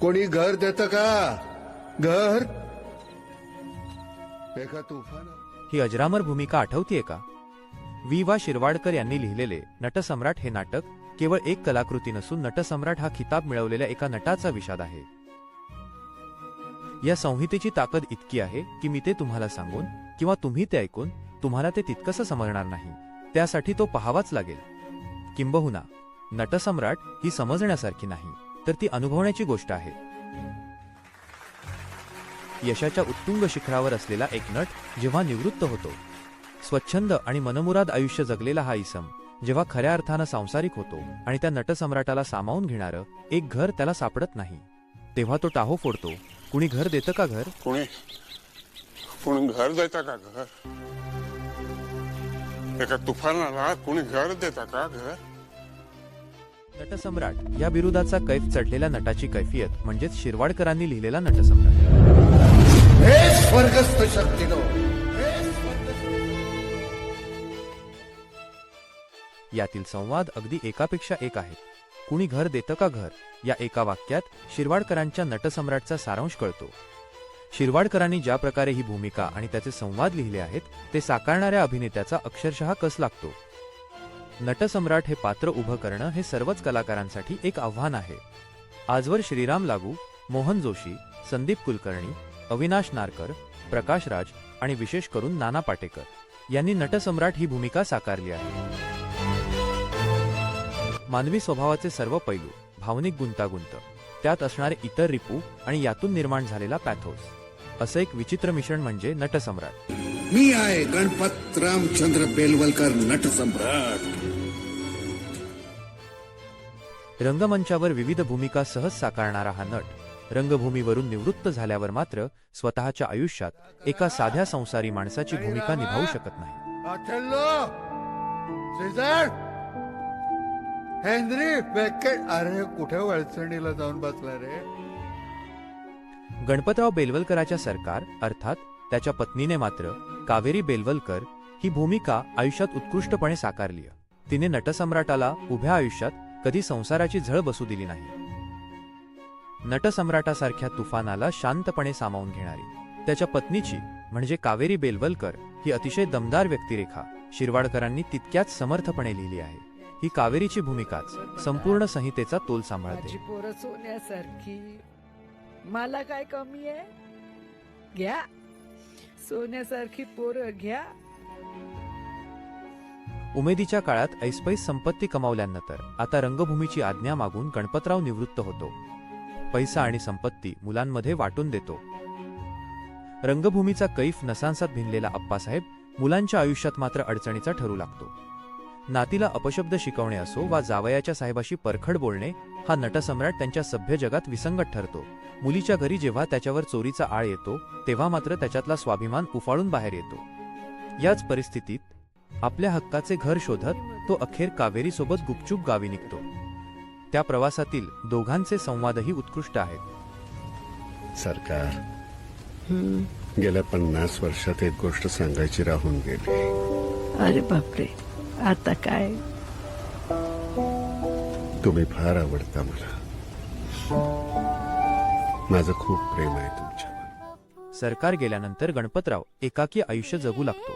कोणी घर देत का? घर? एका तुफान ही अजरामर भूमिका आठवतीये का? वि वा. शिरवाडकर यांनी लिहिलेले नटसम्राट हे नाटक केवळ एक कलाकृती नसून नटसम्राट हा खिताब मिळवलेल्या एका नटाचा विषाद आहे. या संहितेची ताकद इतकी आहे की मी ते तुम्हाला सांगून किंवा तुम्ही ते ऐकून तुम्हाला ते तितकंसं समजणार नाही. त्यासाठी तो पहावाच लागेल. किंबहुना नटसम्राट ही समजण्यासारखी नाही. तर ती अनुभवण्याची गोष्ट आहे. यशाच्या उत्तुंग शिखरावर असलेला एक नट जेव्हा निवृत्त होतो स्वच्छंद आणि मनमुराद आयुष्य जगलेला हा इसम जेव्हा खऱ्या अर्थानं सांसारिक होतो आणि त्या नटसम्राटाला सामावून घेणारं एक घर त्याला सापडत नाही तेव्हा तो टाहो फोडतो कुणी घर देतं का घर? कुणी? कुणी घर देता का घर? एका तुफानाला कुणी घर देता का घर? नटसम्राट. या बिरुदाचा कैफ चढलेल्या नटाची कैफियत म्हणजेच शिरवाडकरांनी लिहिलेला नटसम्राट. यातील संवाद अगदी एकापेक्षा एक आहेत. कुणी घर देतं का घर? या एका वाक्यात शिरवाडकरांच्या नटसम्राटचा सारांश कळतो. शिरवाडकरांनी ज्या प्रकारे ही भूमिका आणि त्याचे संवाद लिहिले आहेत ते साकारणाऱ्या अभिनेत्याचा अक्षरशः कस लागतो? नटसम्राट हे पात्र उभं करणं हे सर्वच कलाकारांसाठी एक आव्हान आहे. आजवर श्रीराम लागू मोहन जोशी संदीप कुलकर्णी अविनाश नारकर प्रकाश राज आणि विशेष करून नाना पाटेकर यांनी नटसम्राट ही भूमिका साकारली आहे. मानवी स्वभावाचे सर्व पैलू भावनिक गुंतागुंत त्यात असणारे इतर रिपू आणि यातून निर्माण झालेला पॅथोस असं एक विचित्र मिश्रण म्हणजे नटसम्राट. मी आहे गणपत रामचंद्र बेलवलकर नटसम्राट. रंगमंचावर विविध भूमिका सहज साकारणारा हा नट रंगभूमीवरून निवृत्त झाल्यावर मात्र स्वतःच्या आयुष्यात एका साध्या संसारी माणसाची भूमिका निभावू शकत नाही. अरे कुठे वळचणीला जाऊन बसला रे? गणपतराव बेलवलकराच्या सरकार अर्थात त्याच्या पत्नीने मात्र कावेरी बेलवलकर ही भूमिका आयुष्यात उत्कृष्टपणे साकारली तिने नटसम्राटाला उभ्या आयुष्यात कधी संसाराची झळ बसू दिली नाही. नटसम्राटासारख्या तुफानाला शांतपणे सामावून घेणारी त्याच्या पत्नीची म्हणजे कावेरी बेलवलकर ही अतिशय दमदार व्यक्तिरेखा शिरवाडकरांनी तितक्याच समर्थपणे लिहिली आहे. ही कावेरीची भूमिकाच संपूर्ण संहितेचा तोल सांभाळते. पोरं सोन्यासारखी. मला काय कमी आहे? घ्या. सोन्यासारखी पोरं घ्या. उमेदीच्या काळात ऐसपैस संपत्ती कमावल्यानंतर आता रंगभूमीची आज्ञा मागून गणपतराव निवृत्त होतो. पैसा आणि संपत्ती मुलांमध्ये वाटून देतो. रंगभूमीचा कैफ नसांसात भिनलेला अप्पासाहेब मुलांच्या आयुष्यात मात्र अडचणीचा ठरू लागतो. नातीला अपशब्द शिकवणे असो वा जावयाच्या साहेबाशी परखड बोलणे हा नटसम्राट त्यांच्या सभ्य जगात विसंगत ठरतो. मुलीच्या घरी जेव्हा त्याच्यावर चोरीचा आळ येतो तेव्हा मात्र त्याच्यातला स्वाभिमान उफाळून बाहेर येतो. याच परिस्थितीत आपल्या हक्काचे घर शोधत तो अखेर कावेरीसोबत गुपचूप गावी निघतो. त्या प्रवासातील दोघांचे संवादही उत्कृष्ट आहेत. सरकार गेल्या पन्नास वर्षात एक गोष्ट सांगायची राहून गेली. अरे बापरे आता काय? तुम्ही फार आवडता मला. माझं खूप प्रेम आहे तुमच्यावर. सरकार गेल्यानंतर गणपतराव एकाकी आयुष्य जगू लागतो.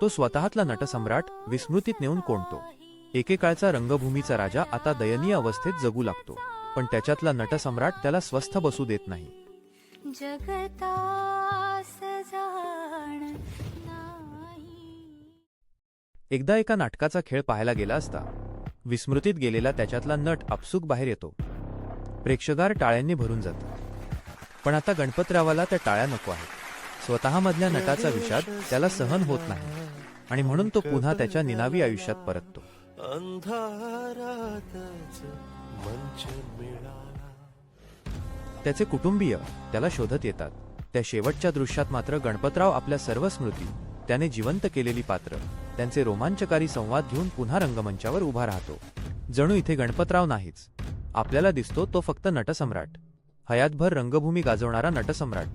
तो स्वतःतला नटसम्राट विस्मृतीत नेऊन कोणतो. एकेकाळचा रंगभूमीचा राजा आता दयनीय अवस्थेत जगू लागतो. पण त्याच्यातला नटसम्राट त्याला स्वस्थ बसू देत नाही. एकदा एका नाटकाचा खेळ पाहायला गेला असता विस्मृतीत गेलेला त्याच्यातला नट आपसूक बाहेर येतो. प्रेक्षकार टाळ्यांनी भरून जात. पण आता गणपतरावाला त्या टाळ्या नको आहेत. स्वतःमधल्या नटाचा विषाद त्याला सहन होत नाही आणि म्हणून तो पुन्हा त्याच्या निनावी आयुष्यात परततो. त्याचे कुटुंबीय त्याला शोधत येतात. त्या शेवटच्या दृश्यात मात्र गणपतराव आपल्या सर्व स्मृती त्याने जिवंत केलेली पात्र त्यांचे रोमांचकारी संवाद घेऊन पुन्हा रंगमंचावर उभा राहतो. जणू इथे गणपतराव नाहीच. आपल्याला दिसतो तो फक्त नटसम्राट. हयातभर रंगभूमी गाजवणारा नटसम्राट.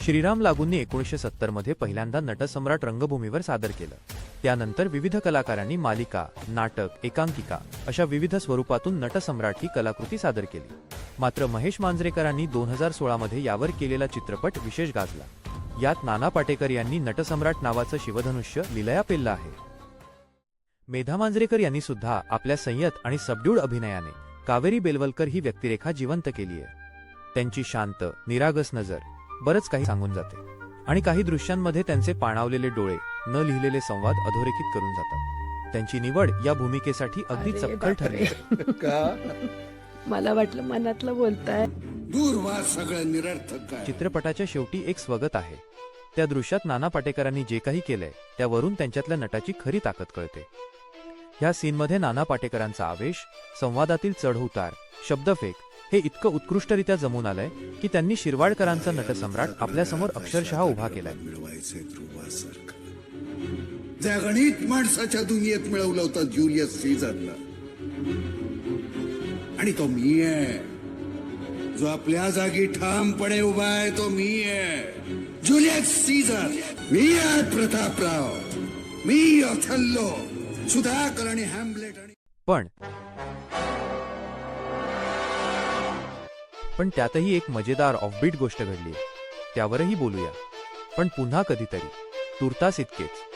श्रीराम लागूंनी एकोणीसशे सत्तरमध्ये पहिल्यांदा नटसम्राट रंगभूमीवर सादर केलं. त्यानंतर विविध कलाकारांनी मालिका नाटक एकांकिका अशा विविध स्वरूपातून नटसम्राट ही कलाकृती सादर केली. मात्र महेश मांजरेकरांनी दोन हजार सोळामध्ये यावर केलेला चित्रपट विशेष गाजला. यात नाना पाटेकर यांनी नटसम्राट नावाचं शिवधनुष्य लिलया पेललं आहे. मेधा मांजरेकर यांनी सुद्धा आपल्या संयत आणि सबड्यूड अभिनयाने कावेरी बेलवलकर ही व्यक्तिरेखा जिवंत केली आहे. त्यांची शांत निरागस नजर बरंच काही सांगून जाते. आणि काही दृश्यांमध्ये त्यांचे पाणावलेले डोळे न लिहिलेले संवाद अधोरेखित करून जातात. त्यांची निवड या भूमिकेसाठी अगदी चपखल ठरली. मला वाटलं मनातलं बोलताय. दूर सगळं निरर्थक चित्रपटाच्या शेवटी एक स्वगत आहे. त्या दृश्यात नाना पाटेकरांनी जे काही केलंय त्यावरून त्यांच्यातल्या नटाची खरी ताकद कळते. ह्या सीनमध्ये नाना पाटेकरांचा आवेश संवादातील चढउतार शब्दफेक हे इतकं उत्कृष्टरित्या जमून आलंय की त्यांनी शिरवाडकरांचा नटसम्राट आपल्यासमोर अक्षरशः उभा केलाय. त्या गणित माणसाच्या दुनियेत मिळवलं होतं ज्युलियस सीझरला आणि तो मी आहे जो आपल्या जागी ठामपणे उभा आहे तो मी आहे ज्युलियस सीझर मी आहे प्रतापराव. मी ऑथल्लो सुधाकर आणि हॅम्लेट आणि पण पण त्यातही एक मजेदार ऑफबीट गोष्ट घडली. त्यावरही बोलूया. पण पुन्हा कधीतरी. तुर्तास इतकेच.